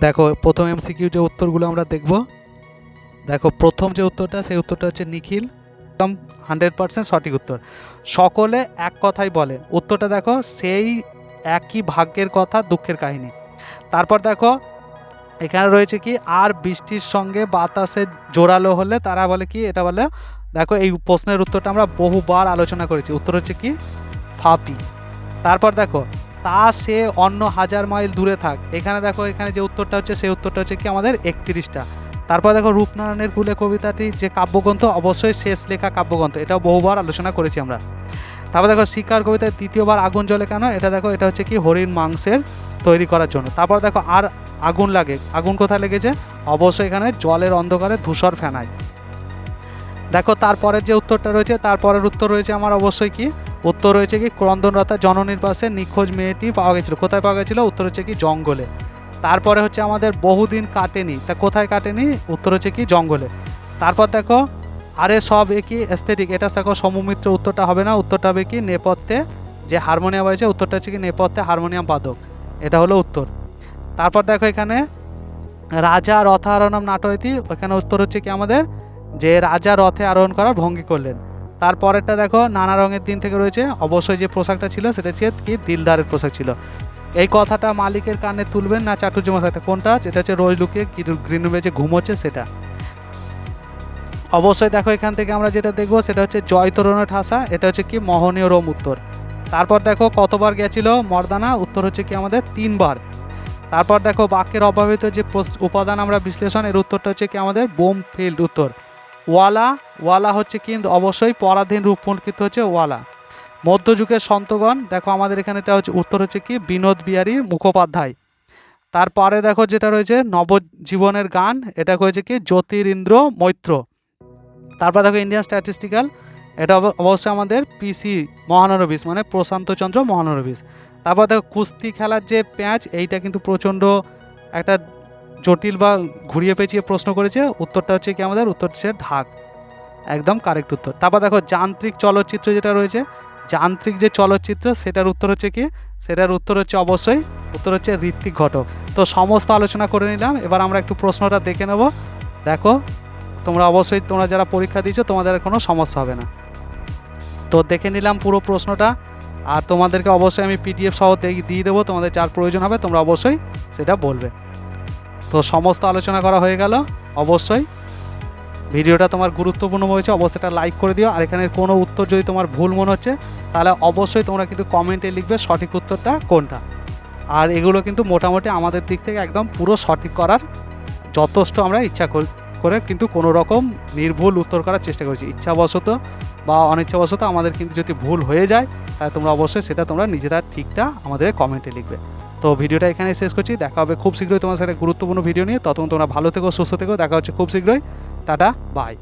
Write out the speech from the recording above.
দেখো, প্রথম এমসিকিউ যে উত্তরগুলো আমরা দেখব। দেখো, প্রথম যে উত্তরটা, সেই উত্তরটা হচ্ছে নিখিল। একদম হান্ড্রেড পার্সেন্ট সঠিক উত্তর। সকলে এক কথাই বলে। উত্তরটা দেখো, সেই একই ভাগ্যের কথা, দুঃখের কাহিনী। তারপর দেখো, এখানে রয়েছে কি, আর বৃষ্টির সঙ্গে বাতাসে জোরালো হলে তারা বলে কি, এটা বলে, দেখো, এই প্রশ্নের উত্তরটা আমরা বহুবার আলোচনা করেছি। উত্তর হচ্ছে কি, ফাপি। তারপর দেখো তা সে অন্য হাজার মাইল দূরে থাক। এখানে দেখো, এখানে যে উত্তরটা হচ্ছে, সেই উত্তরটা হচ্ছে কি আমাদের একত্রিশটা। তারপর দেখো রূপনারায়ণের কুলে কবিতাটি যে কাব্যগ্রন্থ, অবশ্যই শেষ লেখা কাব্যগ্রন্থ। এটাও বহুবার আলোচনা করেছি আমরা। তারপর দেখো শিকার কবিতায় তৃতীয়বার আগুন জ্বলে কেন? এটা দেখো, এটা হচ্ছে কি হরিণ মাংসের তৈরি করার জন্য। তারপর দেখো আর আগুন লাগে। আগুন কোথায় লেগেছে? অবশ্যই এখানে জলের অন্ধকারে ধূসর ফেনায়। দেখো, তারপরের যে উত্তরটা রয়েছে, তারপরের উত্তর রয়েছে আমার অবশ্যই কি? উত্তর রয়েছে কি, ক্রন্দনরতা জননীর পাশে নিখোঁজ মেয়েটি পাওয়া গেছিল। কোথায় পাওয়া গেছিল? উত্তর হচ্ছে কি, জঙ্গলে। তারপরে হচ্ছে আমাদের বহুদিন কাটেনি। তা কোথায় কাটেনি? উত্তর হচ্ছে কি, জঙ্গলে। তারপর দেখো, আরে সব একই এস্থেটিক এটা দেখো সমমিত্র উত্তরটা হবে না। উত্তরটা হবে কি, নেপথ্যে যে হারমোনিয়াম হয়েছে, উত্তরটা হচ্ছে কি, নেপথ্যে হারমোনিয়াম বাদক। এটা হলো উত্তর। তারপর দেখো এখানে, রাজা রথ রথারোহণম নাটয়তি এখানে উত্তর হচ্ছে কি আমাদের, যে রাজা রথে আরোহণ করার ভঙ্গি করলেন। তারপরেরটা দেখো, নানা রঙের দিন থেকে রয়েছে। অবশ্যই যে পোশাকটা ছিল, সেটা হচ্ছে কি দিলদারের পোশাক ছিল। এই কথাটা মালিকের কানে তুলবেন না চাটুর্য মশাইতে কোনটা? যেটা হচ্ছে রোজ লুকিয়ে গ্রিন রুমে যে ঘুমোচ্ছে সেটা। অবশ্যই দেখো, এখান থেকে আমরা যেটা দেখব, সেটা হচ্ছে জয় তরুণের ঠাসা, এটা হচ্ছে কি মোহনীয় রোম উত্তর। তারপর দেখো, কতবার গেছিল মর্দানা, উত্তর হচ্ছে কি আমাদের তিনবার। তারপর দেখো, বাক্যের অভাবিত যে উপাদান আমরা বিশ্লেষণ, এর উত্তরটা হচ্ছে কি আমাদের বোম ফিল্ড উত্তর। ওয়ালা ওয়ালা হচ্ছে কিন্তু অবশ্যই পরাধীন রূপ রূপমর্কিত হচ্ছে ওয়ালা। মধ্যযুগের সন্তগণ, দেখো আমাদের এখানে এটা হচ্ছে উত্তর হচ্ছে কি? বিনোদ বিহারী মুখোপাধ্যায়। তারপরে দেখো যেটা রয়েছে নবজীবনের গান, এটা হয়েছে কি? জ্যোতিরিন্দ্র মৈত্র। তারপর দেখো ইন্ডিয়ান স্ট্যাটিস্টিক্যাল এটা অব- অবশ্যই আমাদের পিসি মহানরবিস মানে প্রশান্তচন্দ্র মহানরবিস। তারপর দেখো কুস্তি খেলার যে প্যাঁচ, এইটা কিন্তু প্রচণ্ড একটা জটিল বা ঘুরিয়ে পেঁচিয়ে প্রশ্ন করেছে, উত্তরটা হচ্ছে কি আমাদের? উত্তর হচ্ছে ঢাক। একদম কারেক্ট উত্তর। তারপর দেখো, যান্ত্রিক চলচ্চিত্র যেটা রয়েছে, যান্ত্রিক যে চলচ্চিত্র, সেটার উত্তর হচ্ছে কি? সেটার উত্তর হচ্ছে অবশ্যই, উত্তর হচ্ছে ঋত্বিক ঘটক। তো সমস্ত আলোচনা করে নিলাম, এবার আমরা একটু প্রশ্নটা দেখে নেব। দেখো, তোমরা অবশ্যই, তোমরা যারা পরীক্ষা দিয়েছ, তোমাদের কোনো সমস্যা হবে না। তো দেখে নিলাম পুরো প্রশ্নটা, আর তোমাদেরকে অবশ্যই আমি পিডিএফ সহ দিয়ে দেবো। তোমাদের যার প্রয়োজন হবে, তোমরা অবশ্যই সেটা বলবে। তো সমস্ত আলোচনা করা হয়ে গেল। অবশ্যই ভিডিওটা তোমার গুরুত্বপূর্ণ হয়েছে অবশ্যই এটা লাইক করে দিও। আর এখানের কোনো উত্তর যদি তোমার ভুল মনে হচ্ছে, তাহলে অবশ্যই তোমরা কিন্তু কমেন্টে লিখবে সঠিক উত্তরটা কোনটা। আর এগুলো কিন্তু মোটামুটি আমাদের দিক থেকে একদম পুরো সঠিক করার যথেষ্ট আমরা ইচ্ছা কর- কিন্তু কোনো রকম নির্ভুল উত্তর করার চেষ্টা করেছি। ইচ্ছাবশত বা অনিচ্ছাবশত আমাদের কিন্তু যদি ভুল হয়ে যায়, তাহলে তোমরা অবশ্যই সেটা তোমরা নিজেরা ঠিকটা আমাদের কমেন্টে লিখবে। তো ভিডিওটা এখানে শেষ করছি। দেখা হবে খুব শীঘ্রই তোমার সাথে গুরুত্বপূর্ণ ভিডিও নিয়ে। তখন তোমরা ভালো থেকো, সুস্থ থেকো। দেখা হচ্ছে খুব শীঘ্রই। Tata bye